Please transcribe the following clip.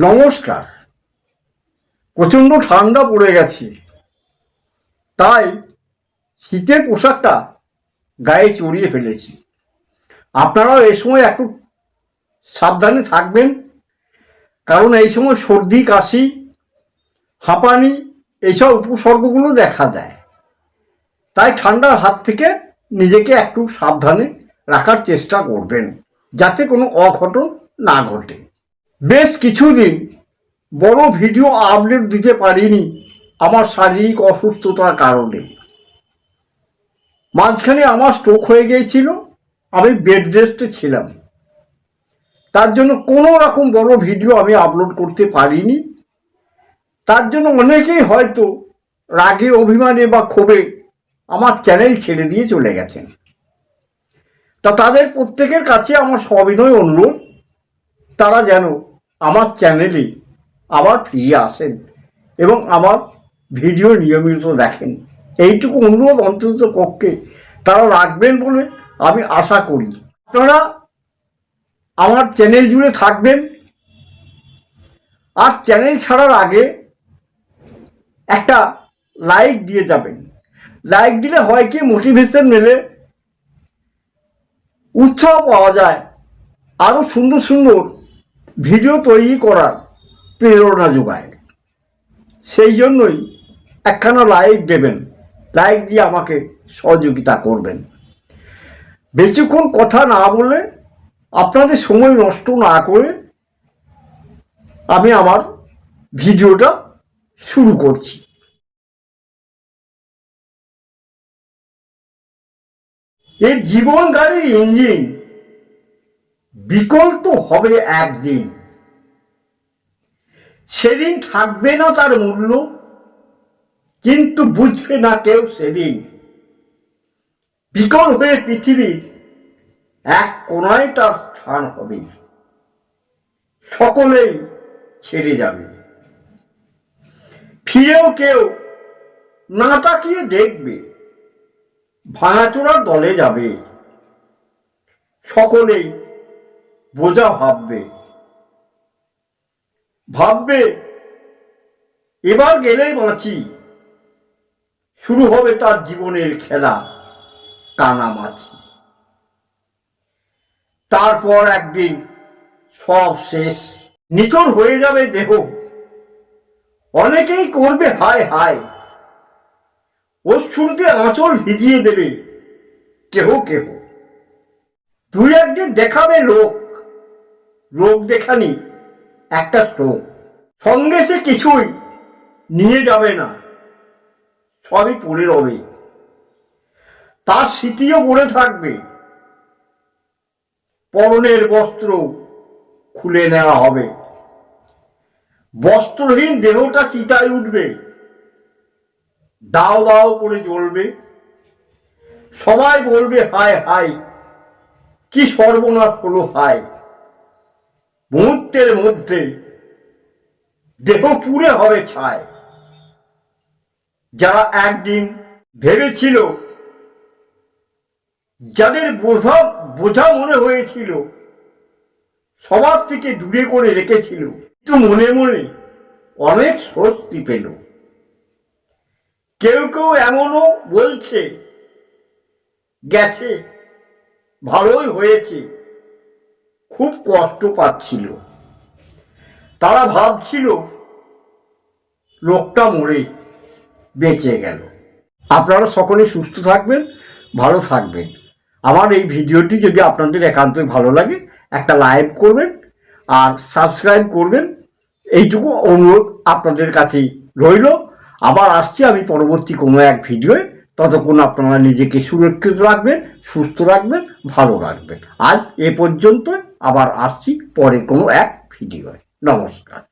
নমস্কার। প্রচণ্ড ঠান্ডা পড়ে গেছে। তাই শীতের পোশাকটা গায়ে চড়িয়ে ফেলেছি। আপনারাও এই সময় একটু সাবধানে থাকবেন। কারণ এই সময় সর্দি, কাশি, হাঁপানি এইসব উপসর্গগুলো দেখা দেয়। তাই ঠান্ডার হাত থেকে নিজেকে একটু সাবধানে রাখার চেষ্টা করবেন। যাতে কোনো অঘটন না ঘটে। বেশ কিছুদিন বড় ভিডিও আপলোড দিতে পারিনি আমার শারীরিক অসুস্থতার কারণে। মাঝখানে আমার স্ট্রোক হয়ে গিয়েছিল, আমি বেড রেস্টে ছিলাম। তার জন্য কোনো রকম বড় ভিডিও আমি আপলোড করতে পারিনি। তার জন্য অনেকেই হয়তো রাগে, অভিমানে বা ক্ষোভে আমার চ্যানেল ছেড়ে দিয়ে চলে গেছেন। তা তাদের প্রত্যেকের কাছে আমার সবিনয় অনুরোধ, তারা যেন আমার চ্যানেলে আবার ফিরে আসেন এবং আমার ভিডিও নিয়মিত দেখেন। এইটুকু অনুরোধ অন্তত পক্ষে তারা রাখবেন বলে আমি আশা করি। আপনারা আমার চ্যানেল জুড়ে থাকবেন। আর চ্যানেল ছাড়ার আগে একটা লাইক দিয়ে যাবেন। লাইক দিলে হয় কি, মোটিভেশন মেলে, উৎসাহ পাওয়া যায় আরও সুন্দর সুন্দর ভিডিও তৈরি করার প্রেরণা যোগায়। সেই জন্যই একখানা লাইক দেবেন। লাইক দিয়ে আমাকে সহযোগিতা করবেন। বেশিক্ষণ কথা না বলে আপনাদের সময় নষ্ট না করে আমি আমার ভিডিওটা শুরু করছি। এই জীবন গাড়ির ইঞ্জিন বিকল তো হবে একদিন। সেদিন থাকবে না তার মূল্য, কিন্তু বুঝবে না কেউ সেদিন। বিকল হয়ে পৃথিবীর এক কোনায় তার স্থান হবে। সকলেই ছেড়ে যাবে। ফিরেও কেউ না তাকিয়ে দেখবে ভাঙাচোরার দলে যাবে। সকলেই বোঝা ভাববে। ভাববে, এবার গেলেই বাঁচি। শুরু হবে তার জীবনের খেলা, কানামাছি। তারপর একদিন সব শেষ। নিতর হয়ে যাবে দেহ। অনেকেই করবে হায় হায়। অশ্রুতে আঁচল ভিজিয়ে দেবে কেহ কেহ। দুই একদিন দেখাবে লোক। রোগ দেখানি একটা স্ট্রোক সঙ্গে সে কিছুই নিয়ে যাবে না। সবই পড়ে রবে। তার স্মৃতিও পড়ে থাকবে। পরনের বস্ত্র খুলে নেওয়া হবে। বস্ত্রহীন দেহটা চিতায় উঠবে। দাও দাও করে জ্বলবে। সবাই বলবে, হায় হায়, কি সর্বনাশ হলো, হায়। মুহূর্তের মধ্যে দেহ পুড়ে হবে ছায়। যারা একদিন ভেবেছিল, যাদের বোঝা বোঝা মনে হয়েছিল, সবার থেকে দূরে করে রেখেছিল, কিন্তু মনে মনে অনেক স্বস্তি পেল। কেউ কেউ এমনও বলছে, গেছে, ভালোই হয়েছে। খুব কষ্ট পাচ্ছিল। তারা ভাবছিল, লোকটা মরে বেঁচে গেল। আপনারা সকলে সুস্থ থাকবেন, ভালো থাকবেন। আমার এই ভিডিওটি যদি আপনাদের একান্তই ভালো লাগে, একটা লাইক করবেন আর সাবস্ক্রাইব করবেন। এইটুকু অনুরোধ আপনাদের কাছেই রইল। আবার আসছি আমি পরবর্তী কোনো এক ভিডিওয়ে। ততক্ষণ আপনারা নিজেকে সুরক্ষিত রাখবেন, সুস্থ রাখবেন, ভালো রাখবেন। আজ এ পর্যন্ত আবার আসছি পরে কোনো এক ভিডিওয়। নমস্কার।